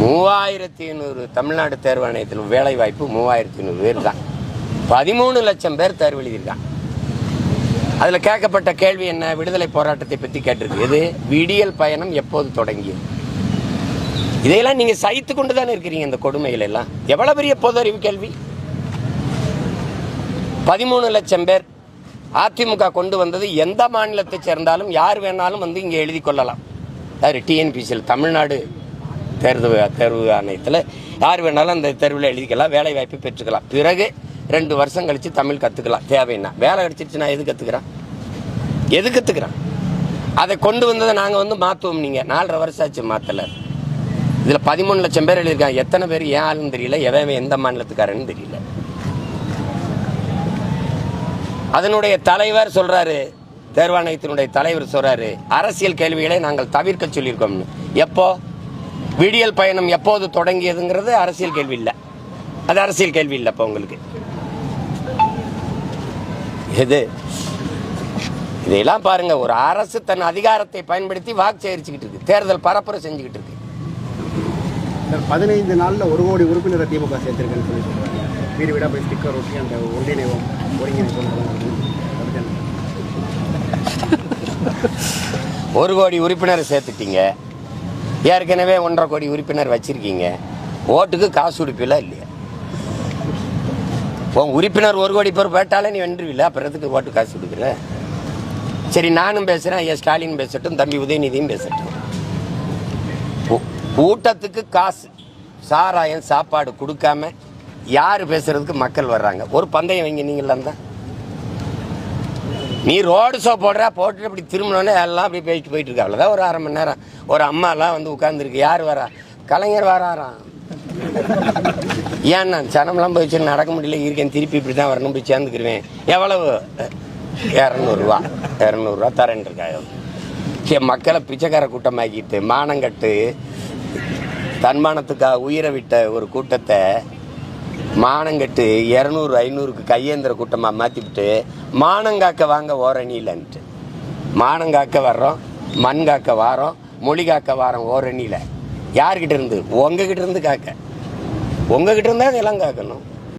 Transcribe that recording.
மூவாயிரத்தி ஐநூறு தமிழ்நாடு தேர்வாணையத்தில் வேலை வாய்ப்பு மூவாயிரத்தி ஐநூறு பேர் தான். பதிமூணு லட்சம் பேர் தேர்வு எழுதியிருக்காங்க. அதில் கேட்கப்பட்ட கேள்வி என்ன? விடுதலை போராட்டத்தை பற்றி கேட்டிருக்கு. எது? விடியல் பயணம் எப்போது தொடங்கியது? இதையெல்லாம் நீங்க சகித்து கொண்டு தானே இருக்கிறீங்க இந்த கொடுமைகள் எல்லாம். எவ்வளவு பெரிய பொது அறிவு கேள்வி? பதிமூணு லட்சம் பேர் அதிமுக கொண்டு வந்தது எந்த மாநிலத்தை சேர்ந்தாலும் யார் வேணாலும் வந்து இங்கே எழுதி கொள்ளலாம். யார் டிஎன்பிசியில் தமிழ்நாடு தேர்வு தேர்வு ஆணையத்தில் யார் வேணாலும் அந்த தேர்வில் எழுதிக்கலாம் வேலை வாய்ப்பு பெற்றுக்கலாம். பிறகு ரெண்டு வருஷம் கழித்து தமிழ் கற்றுக்கலாம் தேவைன்னா. வேலை கிடச்சிருச்சு நான் எது கற்றுக்கிறேன் எது கற்றுக்கிறேன் அதை கொண்டு வந்ததை நாங்கள் வந்து மாற்றுவோம் நீங்கள் நாலரை வருஷம் ஆச்சு மாற்றலை இதில் பதிமூணு லட்சம் பேர் எழுதியிருக்காங்க. எத்தனை பேர் ஏன் ஆளுன்னு தெரியல. எவன் எந்த மாநிலத்துக்காரன்னு தெரியல. அதனுடைய தலைவர் சொல்கிறாரு தேர்வாணையத்தினுடைய தலைவர் சொல்றாரு அரசியல் கேள்விகளை நாங்கள் தவிர்க்க சொல்லியிருக்கோம்னு எப்போ? விடியல் பயணம் எப்போது தொடங்கியதுங்கிறது அரசியல் கேள்வி இல்லை. அது அரசியல் கேள்வி இல்லை இப்போ உங்களுக்கு. எது? இதையெல்லாம் பாருங்க ஒரு அரசு தன் அதிகாரத்தை பயன்படுத்தி வாக்கு சேகரிச்சுக்கிட்டு இருக்கு தேர்தல் பரப்புரை செஞ்சுக்கிட்டு இருக்கு. பதினைந்து நாளில் ஒரு கோடி உறுப்பினரை திமுக சேர்த்திருக்கேன்னு சொல்லி சொல்றாங்க. வீடு வீடாக போய் ஸ்டிக்கர் ஒட்டி அந்த ஒன்றிணைவோம் ஒரு கோடி உறுப்பினர் சேர்த்துட்டீங்க. ஏற்கனவே ஒன்றரை கோடி உறுப்பினர் வச்சுருக்கீங்க. ஓட்டுக்கு காசு உடுப்பில இல்லையா? உன் உறுப்பினர் ஒரு கோடி பேர் போட்டாலே நீ வென்றுவில்ல அப்புறம் எதுக்கு ஓட்டு காசு கொடுக்குற சரி நானும் பேசுகிறேன் ஐயா ஸ்டாலின் பேசட்டும் தம்பி உதயநிதியும் பேசட்டும். கூட்டத்துக்கு காசு சாராயம் சாப்பாடு கொடுக்காம யார் பேசுகிறதுக்கு மக்கள் வர்றாங்க? ஒரு பந்தயம் வைங்க நீங்களாம் தான். நீ ரோடு ஷோ போடுற போட்டு இப்படி திரும்பினோடனே எல்லாம் அப்படி போயிட்டு போயிட்டு இருக்கா அவ்வளோதான் ஒரு அரை மணி நேரம். ஒரு அம்மாலாம் வந்து உட்காந்துருக்கு யார் வரா? கலைஞர் வராராம் ஏன் நான் போயிடுச்சு நடக்க முடியல இருக்கேன் திருப்பி இப்படி தான் வரணும் போய் சேர்ந்துக்கிருவேன். எவ்வளவு? இரநூறுவா. இரநூறுவா தரேன் இருக்கா요 சரி மக்களை பிச்சைக்கார கூட்டமாக்கிட்டு மானங்கட்டு தன்மானத்துக்காக உயிரை விட்ட ஒரு கூட்டத்தை மானங்கட்டு இரநூறு ஐநூறுக்கு கையேந்திர கூட்டமாக மாற்றிவிட்டு மானங்காக்க வாங்க ஓரணியிலன்ட்டு. மானங்காக்க வர்றோம் மண் காக்க வாரோம் மொழி காக்க வாரோம் ஓரணியில். யார்கிட்ட இருந்து? உங்ககிட்ட இருந்து காக்க. உங்ககிட்ட இருந்தால் இதெல்லாம் காக்கணும்.